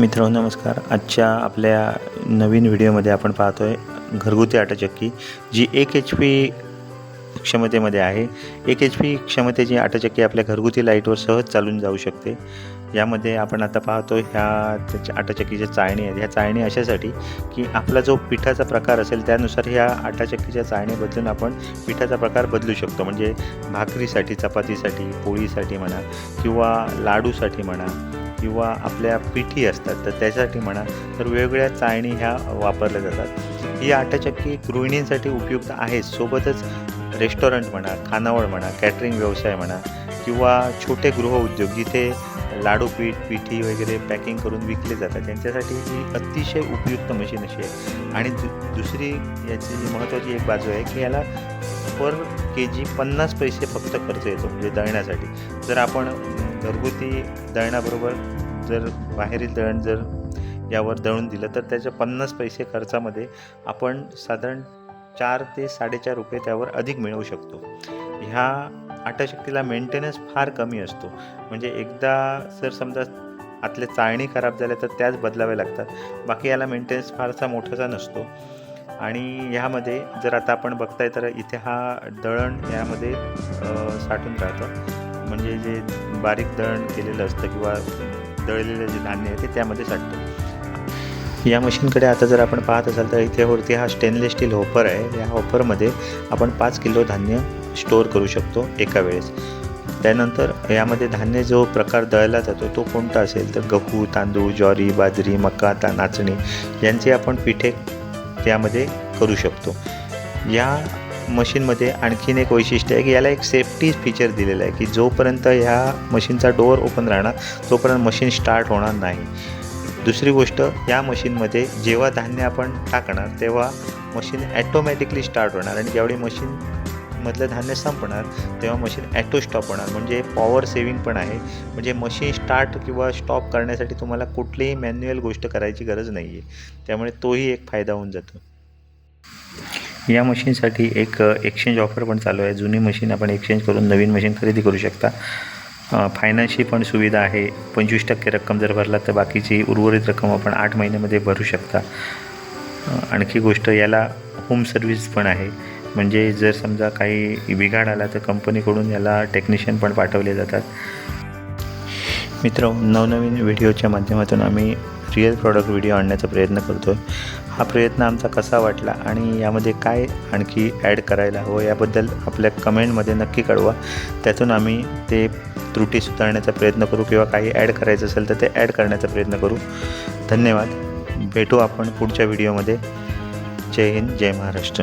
मित्रांनो नमस्कार. आजच्या आपल्या नवीन व्हिडिओमध्ये आपण पाहतो आहे घरगुती आटाचक्की जी एक एच पी क्षमतेमध्ये आहे. एक एच पी क्षमतेची आटाचक्की आपल्या घरगुती लाईटवर सहज चालून जाऊ शकते. यामध्ये आपण आता पाहतो ह्या त्याच्या आटाचक्कीच्या चाळणी आहेत. ह्या चाळणी अशासाठी की आपला जो पिठाचा प्रकार असेल त्यानुसार ह्या आटाचक्कीच्या चाळणी बदलून आपण पिठाचा प्रकार बदलू शकतो. म्हणजे भाकरीसाठी चपातीसाठी पोळीसाठी म्हणा किंवा लाडूसाठी म्हणा. किंवा आपल्या पिठी असतात तर त्यासाठी म्हणा तर वेगवेगळ्या चाळणी ह्या वापरल्या जातात. ही आटाचक्की गृहिणींसाठी उपयुक्त आहे. सोबतच रेस्टॉरंट म्हणा खानावळ म्हणा कॅटरिंग व्यवसाय म्हणा किंवा छोटे गृहउद्योग जिथे लाडू पीठ पिठी वगैरे पॅकिंग करून विकले जातात त्यांच्यासाठी ही अतिशय उपयुक्त मशीन अशी आहे. आणि दु दुसरी याची जी महत्त्वाची एक बाजू आहे की याला पर के जी पन्नास पैसे फक्त खर्च येतो म्हणजे दळण्यासाठी. जर आपण घरगुती दळणाबरोबर जर बाहेरील दळण जर यावर दळून दिलं तर त्याच्या पन्नास पैसे खर्चामध्ये आपण साधारण चार ते साडेचार रुपये त्यावर अधिक मिळवू शकतो. ह्या आटाशक्तीला मेंटेनन्स फार कमी असतो. म्हणजे एकदा जर समजा आतल्या चाळणी खराब झाल्या तर त्याच बदलाव्या लागतात. बाकी याला मेंटेनन्स फारसा मोठासा नसतो. आणि ह्यामध्ये जर आता आपण बघताय तर इथे हा दळण यामध्ये साठून राहतं. म्हणजे जे बारीक दळण केलेलं असतं किंवा दळलेलं जे धान्य आहे ते त्यामध्ये साठतं. या मशीनकडे आता जर आपण पाहत असाल तर इथे वरती हा स्टेनलेस स्टील हॉपर आहे. या हॉपरमध्ये आपण पाच किलो धान्य स्टोअर करू शकतो एका वेळेस. त्यानंतर यामध्ये धान्य जो प्रकार दळला जातो तो कोणता असेल तर गहू तांदूळ ज्वारी बाजरी मका ता नाचणी यांचे आपण पिठे त्यामध्ये करू शकतो. या मशीनमध्ये आणखीन एक वैशिष्ट्य आहे की याला एक सेफ्टी फीचर दिलेलं आहे की जोपर्यंत ह्या मशीनचा डोअर ओपन राहणार तोपर्यंत मशीन स्टार्ट होणार नाही. दुसरी गोष्ट या मशीनमध्ये जेव्हा धान्य आपण टाकणार तेव्हा मशीन ॲटोमॅटिकली स्टार्ट होणार आणि ज्यावेळी मशीन मधलं धान्य संपणार तेव्हा मशीन ॲटो स्टॉप होणार. म्हणजे पॉवर सेविंग पण आहे. म्हणजे मशीन स्टार्ट किंवा स्टॉप करण्यासाठी तुम्हाला कुठलीही मॅन्युअल गोष्ट करायची गरज नाही आहे त्यामुळे तोही एक फायदा होऊन जातो. या मशीनसाठी एक एक्सचेंज ऑफर पण चालू आहे. जुनी मशीन आपण एक्सचेंज करून नवीन मशीन खरेदी करू शकता. फायनान्सची पण सुविधा आहे. पंचवीस टक्के रक्कम जर भरला तर बाकीची उर्वरित रक्कम आपण आठ महिन्यामध्ये भरू शकता. आणखी गोष्ट याला होम सर्व्हिस पण आहे. म्हणजे जर समजा काही बिघाड आला तर कंपनीकडून याला टेक्निशियन पण पाठवले जातात. मित्र नवनवीन व्हिडिओच्या माध्यमातून आम्ही रिअल प्रॉडक्ट व्हिडिओ आणण्याचा प्रयत्न करतो आहे हा प्रयत्न आमचा कसा वाटला आणि यामध्ये काय आणखी ॲड करायला हवं याबद्दल आपल्या कमेंटमध्ये नक्की कळवा. त्यातून आम्ही ते त्रुटी सुधारण्याचा प्रयत्न करू किंवा काही ॲड करायचं असेल तर ते ॲड करण्याचा प्रयत्न करू. धन्यवाद. भेटू आपण पुढच्या व्हिडिओमध्ये जय हिंद जय महाराष्ट्र.